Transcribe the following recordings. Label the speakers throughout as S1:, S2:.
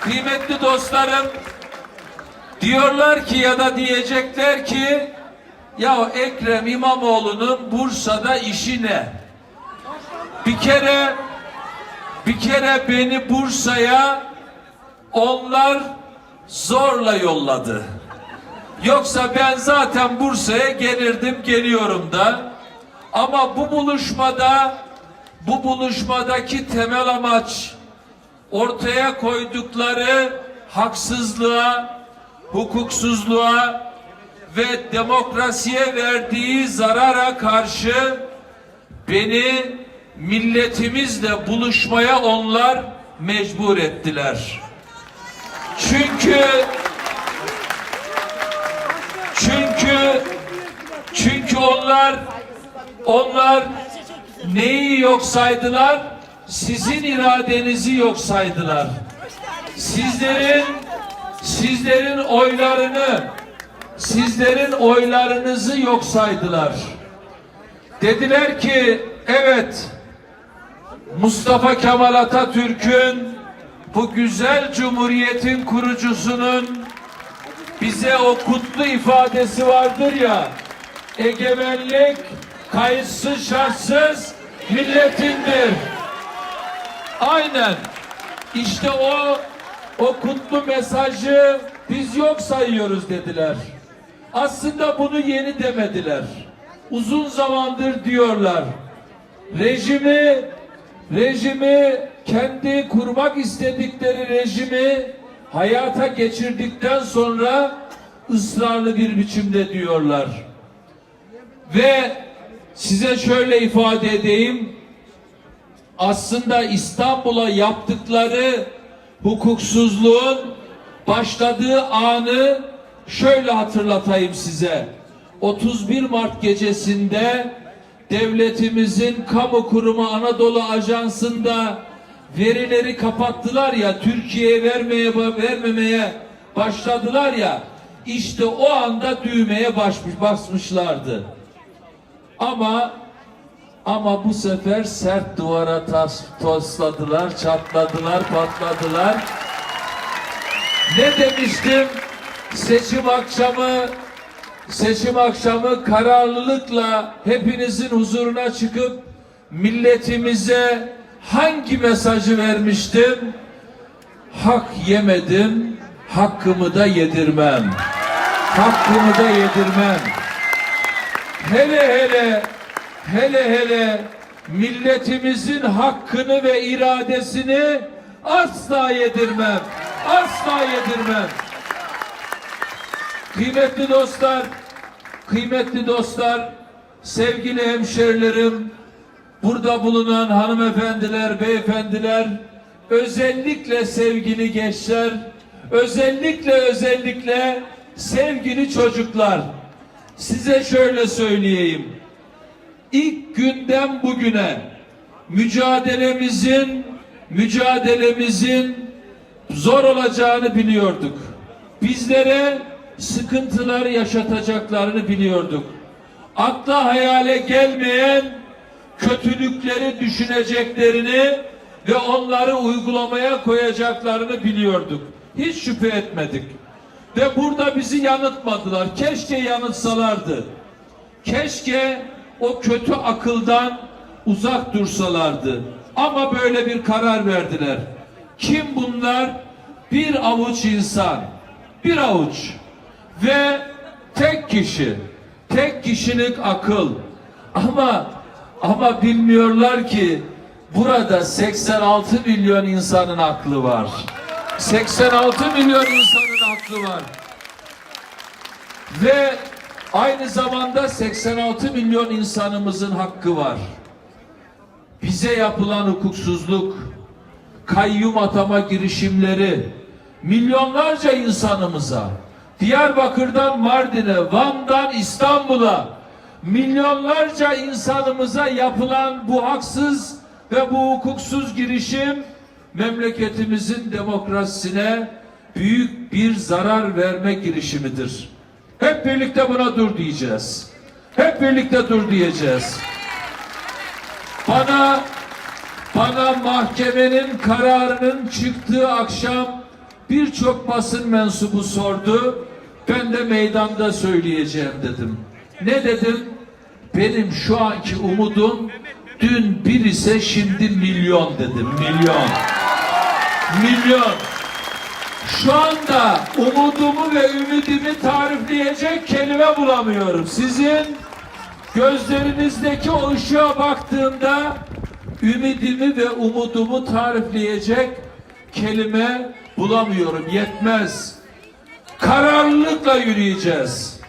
S1: kıymetli dostlarım diyorlar ki ya da diyecekler ki ya Ekrem İmamoğlu'nun Bursa'da işi ne? Bir kere bir kere beni Bursa'ya onlar zorla yolladı. Yoksa ben zaten Bursa'ya gelirdim, geliyorum da. Ama bu buluşmada bu buluşmadaki temel amaç ortaya koydukları haksızlığa, hukuksuzluğa ve demokrasiye verdiği zarara karşı beni milletimizle buluşmaya onlar mecbur ettiler. Çünkü çünkü çünkü onlar onlar neyi yok saydılar? Sizin iradenizi yok saydılar. Sizlerin sizlerin oylarını sizlerin oylarınızı yok saydılar. Dediler ki evet Mustafa Kemal Atatürk'ün bu güzel cumhuriyetin kurucusunun bize o kutlu ifadesi vardır ya egemenlik kayıtsız şartsız milletindir. Aynen. İşte o o kutlu mesajı biz yok sayıyoruz dediler. Aslında bunu yeni demediler. Uzun zamandır diyorlar. Rejimi rejimi kendi kurmak istedikleri rejimi hayata geçirdikten sonra ısrarlı bir biçimde diyorlar. Ve size şöyle ifade edeyim. Aslında İstanbul'a yaptıkları hukuksuzluğun başladığı anı şöyle hatırlatayım size. 31 Mart gecesinde devletimizin kamu kurumu Anadolu Ajansı'nda verileri kapattılar ya Türkiye'ye vermeye vermemeye başladılar ya işte o anda düğmeye basmış, basmışlardı. Ama ama bu sefer sert duvara tas, tosladılar, çatladılar, patladılar. Ne demiştim? Seçim akşamı seçim akşamı kararlılıkla hepinizin huzuruna çıkıp milletimize hangi mesajı vermiştim? Hak yemedim, hakkımı da yedirmem. Hakkımı da yedirmem. Hele hele hele hele milletimizin hakkını ve iradesini asla yedirmem. Asla yedirmem. Kıymetli dostlar, kıymetli dostlar, sevgili hemşerilerim, burada bulunan hanımefendiler, beyefendiler, özellikle sevgili gençler, özellikle özellikle sevgili çocuklar, size şöyle söyleyeyim. İlk günden bugüne mücadelemizin mücadelemizin zor olacağını biliyorduk. Bizlere sıkıntılar yaşatacaklarını biliyorduk. Akla hayale gelmeyen kötülükleri düşüneceklerini ve onları uygulamaya koyacaklarını biliyorduk. Hiç şüphe etmedik. Ve burada bizi yanıltmadılar. Keşke yanıltsalardı. Keşke o kötü akıldan uzak dursalardı. Ama böyle bir karar verdiler. Kim bunlar? Bir avuç insan. Bir avuç. Ve tek kişi. Tek kişilik akıl. Ama ama bilmiyorlar ki burada 86 milyon insanın aklı var. 86 milyon insanın aklı var. Ve aynı zamanda 86 milyon insanımızın hakkı var. Bize yapılan hukuksuzluk, kayyum atama girişimleri, milyonlarca insanımıza, Diyarbakır'dan Mardin'e, Van'dan İstanbul'a, milyonlarca insanımıza yapılan bu haksız ve bu hukuksuz girişim memleketimizin demokrasisine büyük bir zarar verme girişimidir. Hep birlikte buna dur diyeceğiz. Hep birlikte dur diyeceğiz. Bana bana mahkemenin kararının çıktığı akşam birçok basın mensubu sordu. Ben de meydanda söyleyeceğim dedim. Ne dedim? Benim şu anki umudum dün bir ise şimdi milyon dedim. Milyon. Milyon. Şu anda umudumu ve ümidimi tarifleyecek kelime bulamıyorum. Sizin gözlerinizdeki o ışığa baktığımda ümidimi ve umudumu tarifleyecek kelime bulamıyorum. Yetmez. Kararlılıkla yürüyeceğiz.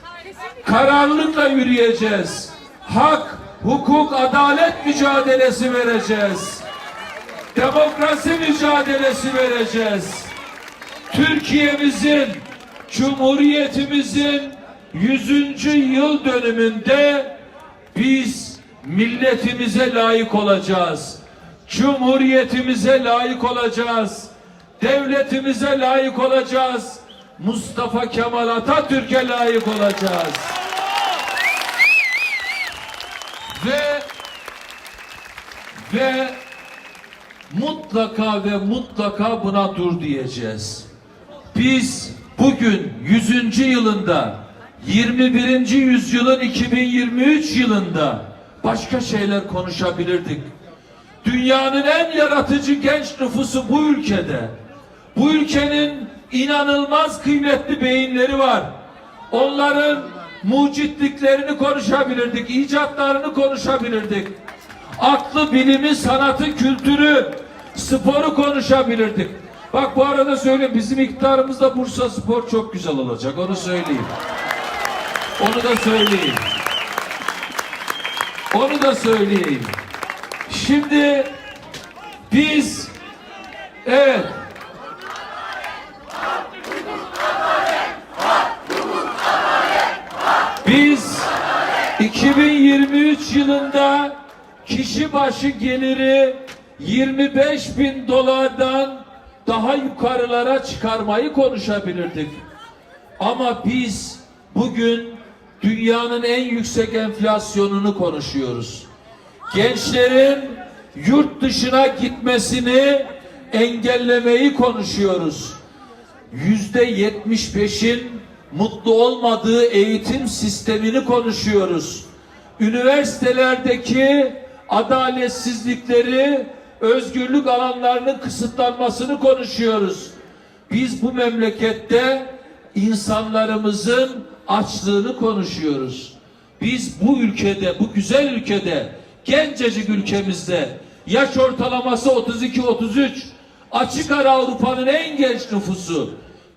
S1: Kararlılıkla yürüyeceğiz. Hak, hukuk, adalet mücadelesi vereceğiz. Demokrasi mücadelesi vereceğiz. Türkiye'mizin, Cumhuriyetimizin 100. yıl dönümünde biz milletimize layık olacağız. Cumhuriyetimize layık olacağız. Devletimize layık olacağız. Mustafa Kemal Atatürk'e layık olacağız. Ve ve mutlaka ve mutlaka buna dur diyeceğiz. Biz bugün 100. yılında 21. yüzyılın 2023 yılında başka şeyler konuşabilirdik. Dünyanın en yaratıcı genç nüfusu bu ülkede. Bu ülkenin inanılmaz kıymetli beyinleri var. Onların mucitliklerini konuşabilirdik, icatlarını konuşabilirdik. Aklı, bilimi, sanatı, kültürü, sporu konuşabilirdik. Bak bu arada söyleyeyim bizim iktidarımızda Bursa Spor çok güzel olacak onu söyleyeyim. Onu da söyleyeyim. Onu da söyleyeyim. Şimdi biz evet Biz 2023 yılında kişi başı geliri 25 bin dolardan daha yukarılara çıkarmayı konuşabilirdik. Ama biz bugün dünyanın en yüksek enflasyonunu konuşuyoruz. Gençlerin yurt dışına gitmesini engellemeyi konuşuyoruz. Yüzde yetmiş beşin mutlu olmadığı eğitim sistemini konuşuyoruz. Üniversitelerdeki adaletsizlikleri, özgürlük alanlarının kısıtlanmasını konuşuyoruz. Biz bu memlekette insanlarımızın açlığını konuşuyoruz. Biz bu ülkede, bu güzel ülkede, gencecik ülkemizde yaş ortalaması 32-33, açık ara Avrupa'nın en genç nüfusu,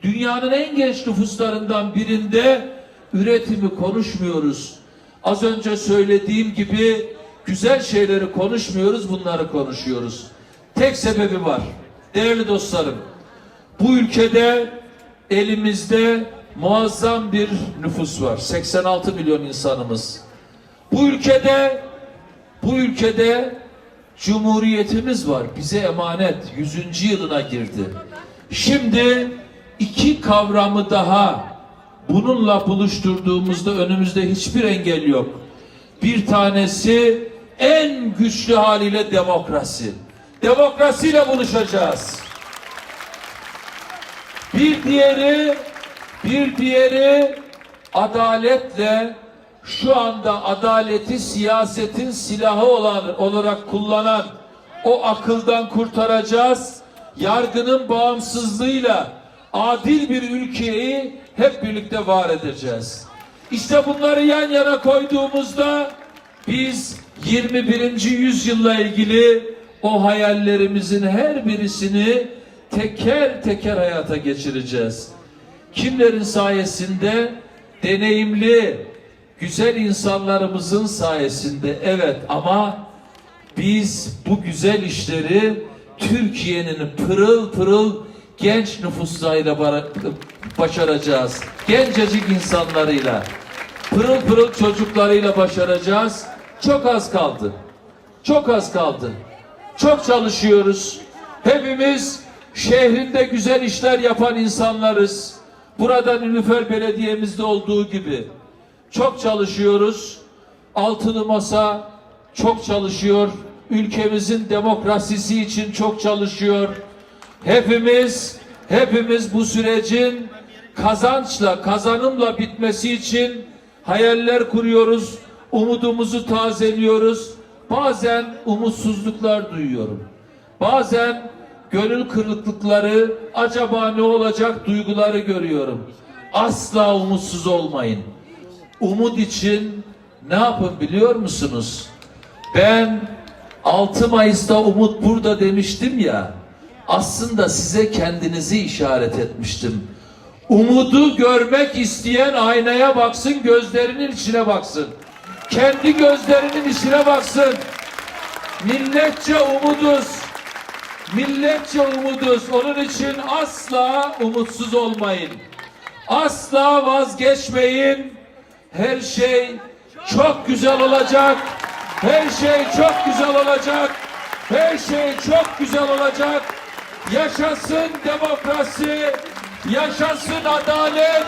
S1: dünyanın en genç nüfuslarından birinde üretimi konuşmuyoruz. Az önce söylediğim gibi güzel şeyleri konuşmuyoruz, bunları konuşuyoruz. Tek sebebi var. Değerli dostlarım, bu ülkede elimizde muazzam bir nüfus var. 86 milyon insanımız. Bu ülkede bu ülkede cumhuriyetimiz var. Bize emanet 100. yılına girdi. Şimdi iki kavramı daha bununla buluşturduğumuzda önümüzde hiçbir engel yok. Bir tanesi en güçlü haliyle demokrasi. Demokrasiyle buluşacağız. Bir diğeri bir diğeri adaletle şu anda adaleti siyasetin silahı olan olarak kullanan o akıldan kurtaracağız. Yargının bağımsızlığıyla adil bir ülkeyi hep birlikte var edeceğiz. İşte bunları yan yana koyduğumuzda biz 21. yüzyılla ilgili o hayallerimizin her birisini teker teker hayata geçireceğiz. Kimlerin sayesinde? Deneyimli, güzel insanlarımızın sayesinde. Evet ama biz bu güzel işleri Türkiye'nin pırıl pırıl genç nüfuslarıyla başaracağız. Gencecik insanlarıyla, pırıl pırıl çocuklarıyla başaracağız. Çok az kaldı. Çok az kaldı. Çok çalışıyoruz. Hepimiz şehrinde güzel işler yapan insanlarız. Burada Nilüfer Belediye'mizde olduğu gibi. Çok çalışıyoruz. Altılı Masa çok çalışıyor. Ülkemizin demokrasisi için çok çalışıyor. Hepimiz hepimiz bu sürecin kazançla, kazanımla bitmesi için hayaller kuruyoruz, umudumuzu tazeliyoruz. Bazen umutsuzluklar duyuyorum. Bazen gönül kırıklıkları, acaba ne olacak duyguları görüyorum. Asla umutsuz olmayın. Umut için ne yapın biliyor musunuz? Ben 6 Mayıs'ta Umut burada demiştim ya. Aslında size kendinizi işaret etmiştim. Umudu görmek isteyen aynaya baksın, gözlerinin içine baksın. Kendi gözlerinin içine baksın. Milletçe umuduz. Milletçe umuduz. Onun için asla umutsuz olmayın. Asla vazgeçmeyin. Her şey çok güzel olacak. Her şey çok güzel olacak. Her şey çok güzel olacak. Yaşasın demokrasi, yaşasın adalet,